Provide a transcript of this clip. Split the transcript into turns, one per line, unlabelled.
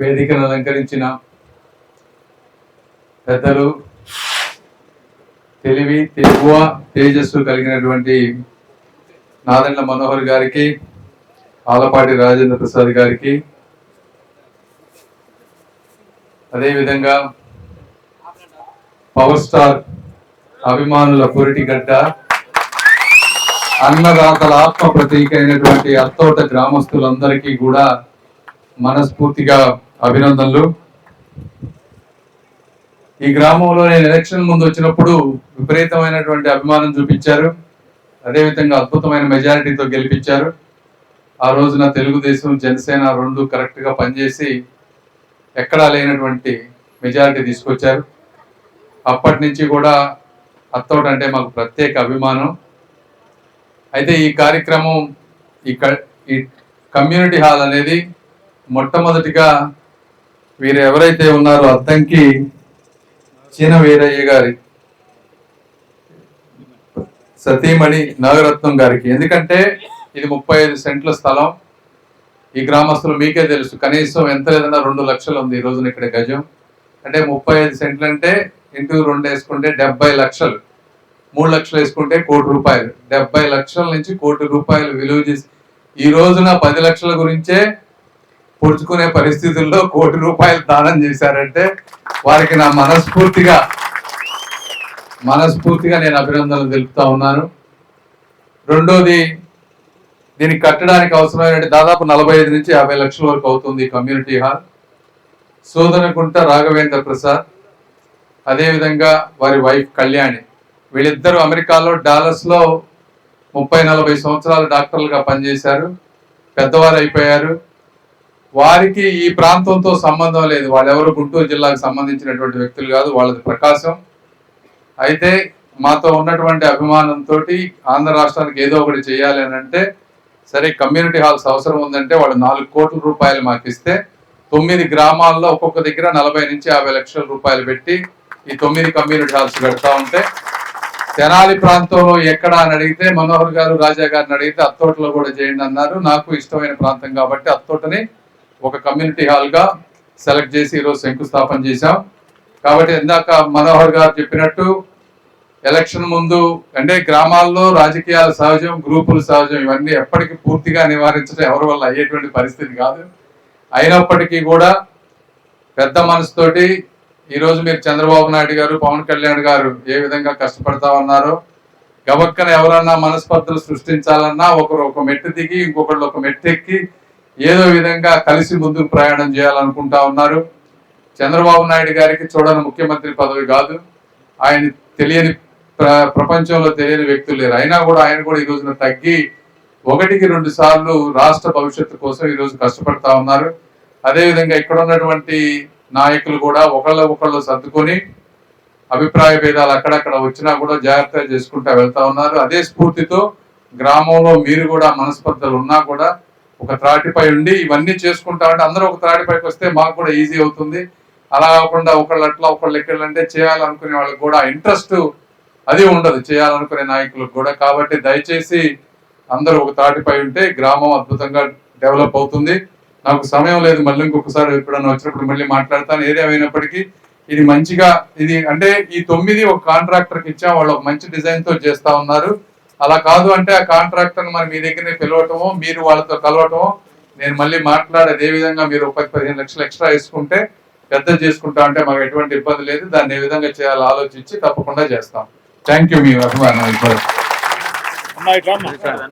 వేదికను అలంకరించిన పెద్దలు తెలివి తెగువ తేజస్సు కలిగినటువంటి నాదెండ్ల మనోహర్ గారికి ఆలపాటి రాజేంద్ర ప్రసాద్ గారికి అదేవిధంగా పవర్ స్టార్ అభిమానుల పురిటిగడ్డ అన్నదాతల ఆత్మ ప్రతీక అయినటువంటి అత్తోట గ్రామస్తులందరికీ కూడా మనస్ఫూర్తిగా అభినందనలు. ఈ గ్రామంలో నేను ఎలక్షన్ ముందు వచ్చినప్పుడు విపరీతమైనటువంటి అభిమానం చూపించారు. అదేవిధంగా అద్భుతమైన మెజారిటీతో గెలిపించారు. ఆ రోజున తెలుగుదేశం జనసేన రెండు కరెక్ట్గా పనిచేసి ఎక్కడా లేనటువంటి మెజారిటీ తీసుకొచ్చారు. అప్పటి నుంచి కూడా అత్తోటంటే మాకు ప్రత్యేక అభిమానం. అయితే ఈ కార్యక్రమం ఈ క- ఈ కమ్యూనిటీ హాల్ అనేది మొట్టమొదటిగా వీరు ఎవరైతే ఉన్నారో అద్దంకి చీన వీరయ్య గారి సతీమణి నాగరత్నం గారికి. ఎందుకంటే ఇది ముప్పై ఐదు సెంట్ల స్థలం. ఈ గ్రామస్తులు మీకే తెలుసు. కనీసం ఎంత లేదన్నా రెండు లక్షలు ఉంది ఈ రోజున ఇక్కడ గజం. అంటే ముప్పై ఐదు సెంట్లు అంటే ఇంటూ రెండు వేసుకుంటే డెబ్బై లక్షలు. మూడు లక్షలు వేసుకుంటే కోటి రూపాయలు. డెబ్బై లక్షల నుంచి కోటి రూపాయలు విలువ చేసి ఈ రోజున పది లక్షల గురించే పొడుచుకునే పరిస్థితుల్లో కోటి రూపాయలు దానం చేశారంటే వారికి నా మనస్ఫూర్తిగా మనస్ఫూర్తిగా నేను అభినందనలు తెలుపుతా ఉన్నాను. రెండోది దీనికి కట్టడానికి అవసరమైన దాదాపు నలభై ఐదు నుంచి యాభై లక్షల వరకు అవుతుంది కమ్యూనిటీ హాల్. సోదనకుంట రాఘవేంద్ర ప్రసాద్ అదేవిధంగా వారి వైఫ్ కళ్యాణి. వీళ్ళిద్దరూ అమెరికాలో డాలస్లో ముప్పై నలభై సంవత్సరాలు డాక్టర్లుగా పనిచేశారు. పెద్దవారు అయిపోయారు వారికి ఈ ప్రాంతంతో సంబంధం లేదు. వాళ్ళెవరు గుంటూరు జిల్లాకు సంబంధించినటువంటి వ్యక్తులు కాదు వాళ్ళది ప్రకాశం. అయితే మాతో ఉన్నటువంటి అభిమానంతో ఆంధ్ర రాష్ట్రానికి ఏదో ఒకటి చేయాలి అని అంటే సరే కమ్యూనిటీ హాల్స్ అవసరం ఉందంటే వాళ్ళు నాలుగు కోట్ల రూపాయలు మాకు ఇస్తే తొమ్మిది గ్రామాల్లో ఒక్కొక్క దగ్గర నలభై నుంచి యాభై లక్షల రూపాయలు పెట్టి ఈ తొమ్మిది కమ్యూనిటీ హాల్స్ పెడతా ఉంటే తెనాలి ప్రాంతంలో ఎక్కడ అని అడిగితే మనోహర్ గారు రాజా గారిని అడిగితే అత్తోటలో కూడా చేయండి అన్నారు. నాకు ఇష్టమైన ప్రాంతం కాబట్టి అత్తోటని ఒక కమ్యూనిటీ హాల్గా సెలెక్ట్ చేసి ఈరోజు శంకుస్థాపన చేశాం. కాబట్టి ఇందాక మనోహర్ గారు చెప్పినట్టు ఎలక్షన్ ముందు అంటే గ్రామాల్లో రాజకీయాలు సహజం గ్రూపులు సహజం ఇవన్నీ ఎప్పటికీ పూర్తిగా నివారించడం ఎవరి వల్ల అయ్యేటువంటి పరిస్థితి కాదు. అయినప్పటికీ కూడా పెద్ద మనసుతోటి ఈరోజు మీరు చంద్రబాబు నాయుడు గారు పవన్ కళ్యాణ్ గారు ఏ విధంగా కష్టపడతా ఉన్నారో గబక్కన ఎవరన్నా మనస్పర్ధలు సృష్టించాలన్నా ఒకరు ఒక మెట్టు దిగి ఇంకొకళ్ళు ఒక మెట్టు ఎక్కి ఏదో విధంగా కలిసి ముందుకు ప్రయాణం చేయాలనుకుంటా ఉన్నారు. చంద్రబాబు నాయుడు గారికి చూడని ముఖ్యమంత్రి పదవి కాదు. ఆయన తెలియని ప్ర- ప్రపంచంలో తెలియని వ్యక్తులు లేరు. అయినా కూడా ఆయన కూడా ఈ రోజున తగ్గి ఒకటికి రెండు సార్లు రాష్ట్ర భవిష్యత్తు కోసం ఈ రోజు కష్టపడతా ఉన్నారు. అదేవిధంగా ఇక్కడ ఉన్నటువంటి నాయకులు కూడా ఒకళ్ళ ఒకళ్ళు సర్దుకొని అభిప్రాయ భేదాలు అక్కడక్కడ వచ్చినా కూడా జాగ్రత్తగా చేసుకుంటా వెళ్తా ఉన్నారు. అదే స్ఫూర్తితో గ్రామంలో మీరు కూడా మనస్పర్ధలు ఉన్నా కూడా ఒక త్రాటిపై ఉండి ఇవన్నీ చేసుకుంటా ఉంటే అందరూ ఒక త్రాటిపైకి వస్తే మాకు కూడా ఈజీ అవుతుంది. అలా కాకుండా ఒకళ్ళు అట్లా ఒకళ్ళు ఎక్కడంటే చేయాలనుకునే వాళ్ళకి కూడా ఇంట్రెస్ట్ అది ఉండదు చేయాలనుకునే నాయకులకు కూడా. కాబట్టి దయచేసి అందరూ ఒక తాటిపై ఉంటే గ్రామం అద్భుతంగా డెవలప్ అవుతుంది. నాకు సమయం లేదు మళ్ళీ ఇంకొకసారి ఎప్పుడన్నా వచ్చినప్పుడు మళ్ళీ మాట్లాడతాను. ఏదేమైనప్పటికీ ఇది మంచిగా ఇది అంటే ఈ తొమ్మిది ఒక కాంట్రాక్టర్కి ఇచ్చాం వాళ్ళు ఒక మంచి డిజైన్తో చేస్తా ఉన్నారు. అలా కాదు అంటే ఆ కాంట్రాక్టర్ మరి మీ దగ్గరనే పిలవటము మీరు వాళ్ళతో కలవటము నేను మళ్ళీ మాట్లాడేది ఏ విధంగా మీరు ఒక పది పదిహేను లక్షలు ఎక్స్ట్రా వేసుకుంటే పెద్ద చేసుకుంటా అంటే మాకు ఎటువంటి ఇబ్బంది లేదు. దాన్ని ఏ విధంగా చేయాలో ఆలోచించి తప్పకుండా చేస్తాం. థ్యాంక్ యూ మీ అభిమానం.